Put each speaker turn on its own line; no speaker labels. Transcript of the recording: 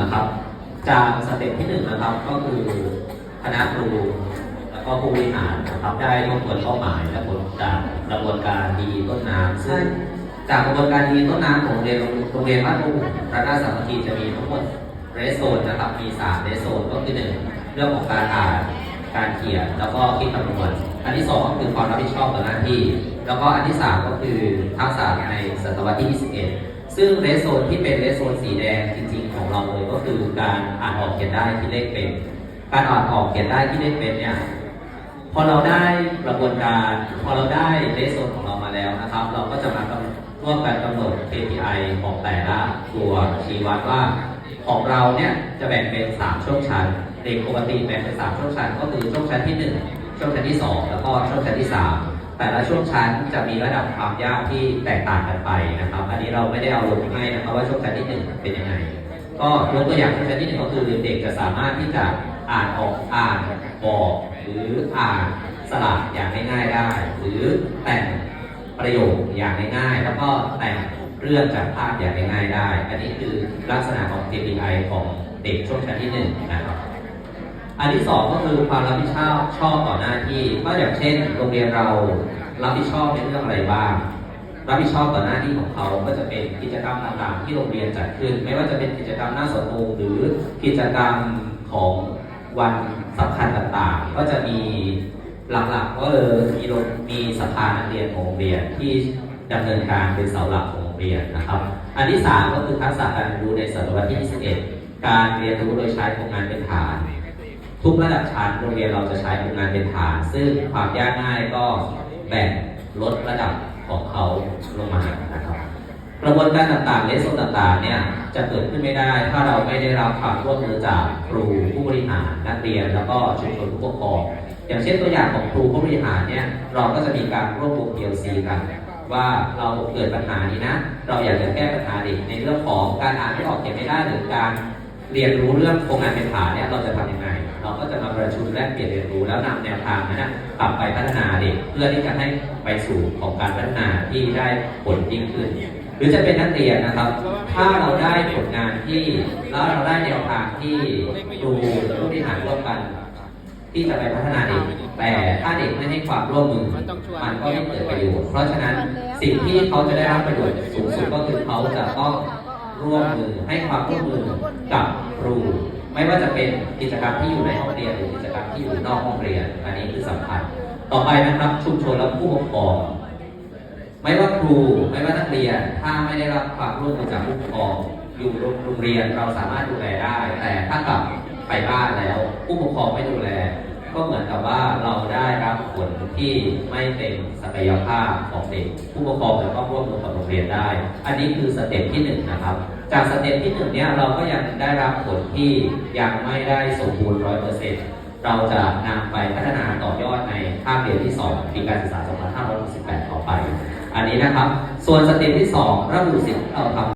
นะครับ จากสเต็ปที่หนึ่งนะครับ ก็คือคณะครูแล้วก็ผู้บริหารนะครับ ได้ทบทวนเป้าหมายและผลจากกระบวนการดีต้นน้ำซึ่งจากกระบวนการดีต้นน้ำของโรงเรียนโรงเรียนบ้านทุ่งพระนาสามัคคีจะมีทั้งหมดเรสโซนนะครับ มีสามเรสโซนก็คือหนึ่งเรื่องของการอ่านการเขียนแล้วก็คิดคำนวณอันที่สองก็คือความรับผิดชอบต่อหน้าที่ แล้วก็อันที่สามก็คือทักษะในศตวรรษที่ 21 ซึ่งเรสโซนที่เป็นเรสโซนสีแดงจริง ๆ ของเราเลยก็คือการอ่านออกเขียนได้ที่เลขเป็น การอ่านออกเขียนได้ที่เลขเป็นเนี่ยพอเราได้กระบวนการพอเราได้เลสโซนของเรามาแล้วนะครับ เราก็จะมาร่วมกันกำหนด KPI ของแต่ละตัวชี้วัดว่าของเราเนี่ยจะแบ่งเป็น 3 ช่วงชั้นเด็กปกติแบ่งเป็น 3 ช่วงชั้น ก็คือช่วงชั้นที่ 1 ช่วงชั้นที่ 2 แล้วก็ช่วงชั้นที่ 3 แต่ละช่วงชั้นจะมีระดับความยากที่แตกต่างกันไปนะครับ อันนี้เราไม่ได้เอาลงให้นะครับว่าช่วงชั้นที่1เป็นยังไง ก็ยกตัวอย่างช่วงชั้นที่หนึ่งก็คือเด็กจะสามารถที่จะอ่านออกอ่านบอกหรืออ่านสลับอย่างง่ายๆได้ หรือแต่งประโยคอย่างง่ายๆ แล้วก็แต่งเรื่องจากภาพอย่างง่ายๆได้ อันนี้คือลักษณะของ KPI ของเด็กช่วงชั้นที่หนึ่งนะครับ อันที่สองก็คือความรับผิดชอบชอบต่อหน้าที่ก็อย่างเช่นโรงเรียนเรารับผิดชอบในเรื่องอะไรบ้างรับผิดชอบต่อหน้าที่ของเขาก็จะเป็นกิจกรรมต่างๆ ที่โรงเรียนจัดขึ้น ไม่ว่าจะเป็นกิจกรรมหน้าสนมูหรือกิจกรรมของวันสำคัญต่างๆ ก็จะมีหลักๆก็คือมีโรงมีสภานักเรียนของโรงเรียนที่ดำเนินการเป็นเสาหลักของโรงเรียนนะครับ อันที่สามก็คือทักษะการเรียนรู้ในศตวรรษที่ 21 การเรียนรู้โดยใช้โครงงานเป็นฐาน ทุกระดับชั้นโรงเรียนเราจะใช้โครงงานเป็นฐาน ซึ่งความยากง่ายก็แบ่งลดระดับของเขาลงมานะครับ กระบวนการต่างๆเลสโซนต่างๆเนี่ยจะเกิดขึ้นไม่ได้ ถ้าเราไม่ได้รับความร่วมมือจากครูผู้บริหารนักเรียน แล้วก็ชุมชนผู้ปกครองอย่างเช่นตัวอย่างของครูผู้บริหารเนี่ยเราก็จะมีการร่วมวง PLC กันว่าเราเกิดปัญหานี้นะ เราอยากจะแก้ปัญหาเด็กในเรื่องของการอ่านไม่ออกเขียนไม่ได้หรือการเรียนรู้เรื่องโครงงานเป็นฐานเนี่ยเราจะทำยังไงเรา จะมาประชุมแลกเปลี่ยนเรียนรู้แล้วนำแนวทางนั้นนะกลับไปพัฒนาเด็กเพื่อที่จะให้ไปสู่ของการพัฒนาที่ได้ผลยิ่งขึ้น หรือจะเป็นนักเรียนนะครับ ถ้าเราได้ผลงานที่แล้วเราได้แนวทางที่ครูผู้บริหารร่วมกัน ที่จะไปพัฒนาเด็กแต่ถ้าเด็กไม่ให้ความร่วมมือมันก็ไม่เกิดประโยชน์เพราะฉะนั้นสิ่งที่เขาจะได้รับประโยชน์สูงสุดก็คือเขาจะต้องร่วมมือให้ความร่วมมือกับครู ไม่ว่าจะเป็นกิจกรรมที่อยู่ในห้องเรียนหรือกิจกรรมที่อยู่นอกห้องเรียน อันนี้คือสำคัญ ต่อไปนะครับชุมชนและผู้ปกครองไม่ว่าครูไม่ว่านักเรียนถ้าไม่ได้รับความร่วมมือจากผู้ปกครองอยู่โรงเรียนเราสามารถดูแลได้ แต่ถ้ากลับไปบ้านแล้ว ผู้ปกครองไม่ดูแล ก็เหมือนกับว่าเราได้รับผลที่ไม่เต็มศักยภาพของเด็กผู้ปกครองจะต้องร่วมมือกับโรงเรียนได้ อันนี้คือสเต็ปที่หนึ่งนะครับจากสเต็ปที่หนึ่งเนี่ยเราก็ยังได้รับผลที่ยังไม่ได้สมบูรณ์ร้อยเปอร์เซ็นต์เราจะนำไปพัฒนาต่อยอดในภาคเรียนที่ 2 ปีการศึกษา 2568 ต่อไป อันนี้นะครับ ส่วนสเต็ปที่ 2 ระบุสิ่งที่เราทำ